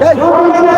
Hey!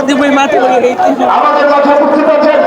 আপনাকে দেখা